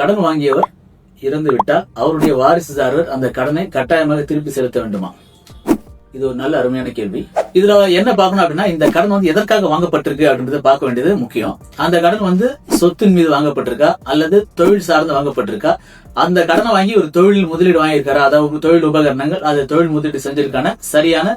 கடன் வாங்கியவர் இறந்து விட்டால் அவருடைய வாரிசுதாரர் அந்த கடனை கட்டாயமாக திருப்பி செலுத்த வேண்டுமா? இது ஒரு நல்ல அருமையான கேள்வி. இதுல என்ன பார்க்கணும் அப்படின்னா இந்த கடன் வந்து எதற்காக வாங்கப்பட்டிருக்கு அப்படின்றத பார்க்க வேண்டியது முக்கியம். அந்த கடன் வந்து சொத்தின் மீது வாங்கப்பட்டிருக்கா? அல்லது தொழில் சார்ந்து வாங்கப்பட்டிருக்கா? அந்த கடனை வாங்கி ஒரு தொழில் முதலீடு வாங்கியிருக்காரா? அதாவது தொழில் உபகரணங்கள் அது தொழில் முதலீடு செஞ்சிருக்கான சரியான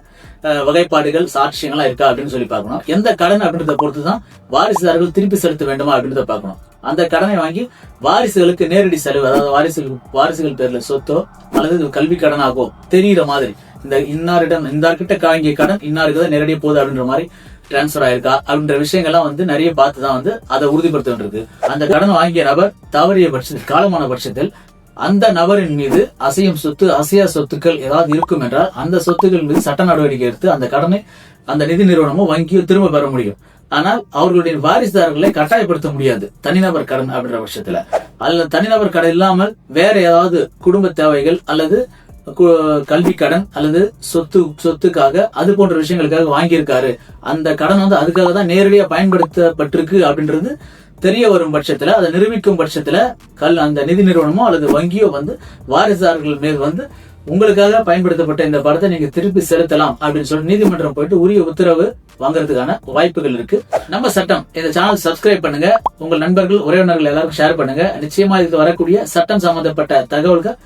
வகைப்பாடுகள் சாட்சியங்களா இருக்கா அப்படின்னு சொல்லி பார்க்கணும். எந்த கடன் அப்படின்றத பொறுத்து தான் வாரிசுதாரர்கள் திருப்பி செலுத்த வேண்டுமா அப்படின்றத பார்க்கணும். அந்த கடனை வாங்கி வாரிசுகளுக்கு நேரடி செலவு அதாவது வாரிசுகள் வாரிசுகள் பேர்ல சொத்தோ அல்லது கல்வி கடனாகோ தெரியிற மாதிரி. இந்த இன்னாரிடம் இன்னார்கிட்ட வாங்கிய கடன் இன்னாருக்கு தான் நேரடியாக போகுது அப்படின்ற மாதிரி டிரான்ஸ்ஃபர் ஆயிருக்கா? அப்படின்ற விஷயங்கள்லாம் வந்து நிறைய பார்த்து தான் வந்து அதை உறுதிப்படுத்த வேண்டியிருக்கு அந்த கடன் வாங்கிய நபர் தவறிய பட்சத்தில் காலமான பட்சத்தில் அந்த நபரின் மீது அசையும் சொத்து அசையா சொத்துக்கள் ஏதாவது இருக்கும் என்றால் அந்த சொத்துக்கள் மீது சட்ட நடவடிக்கை எடுத்து அந்த கடனை அந்த நிதி நிறுவனமோ வங்கியோ திரும்ப பெற முடியும். ஆனால் அவர்களுடைய வாரிசுதாரர்களை கட்டாயப்படுத்த முடியாது. தனிநபர் கடன் அப்படின்ற பட்சத்துல. அல்லது தனிநபர் கடன் இல்லாமல் வேற ஏதாவது குடும்ப தேவைகள் அல்லது கு- கல்வி கடன் அல்லது சொத்து சொத்துக்காக அது போன்ற விஷயங்களுக்காக வாங்கியிருக்காரு. அந்த கடன் வந்து அதுக்காக தான் நேரடியாக பயன்படுத்தப்பட்டிருக்கு அப்படின்றது தெரிய வரும் பட்சத்துல அதை நிரூபிக்கும் பட்சத்துல கல் அந்த நிதி நிறுவனமோ அல்லது வங்கியோ வந்து வாரிசுதாரர்கள் மேல் வந்து உங்களுக்காக பயன்படுத்தப்பட்ட இந்த படத்தை நீங்க திருப்பி செலுத்தலாம் அப்படின்னு சொல்லி நீதிமன்றம் போயிட்டு உரிய உத்தரவு வாங்குறதுக்கான வாய்ப்புகள் இருக்கு. நம்ம சட்டம் இந்த சேனல் சப்ஸ்கிரைப் பண்ணுங்க. உங்கள் நண்பர்கள் உறவினர்கள் எல்லாருக்கும் ஷேர் பண்ணுங்க. நிச்சயமா இதுக்கு வரக்கூடிய சட்டம் சம்பந்தப்பட்ட தகவல்கள்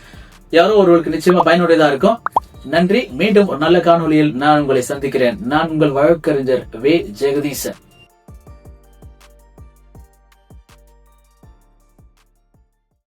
யாரோ ஒருவருக்கு நிச்சயமா பயனுடையதா இருக்கும். நன்றி. மீண்டும் ஒரு நல்ல காணொளியில் நான் உங்களை சந்திக்கிறேன். நான் உங்கள் வழக்கறிஞர் வே. ஜெகதீசன்.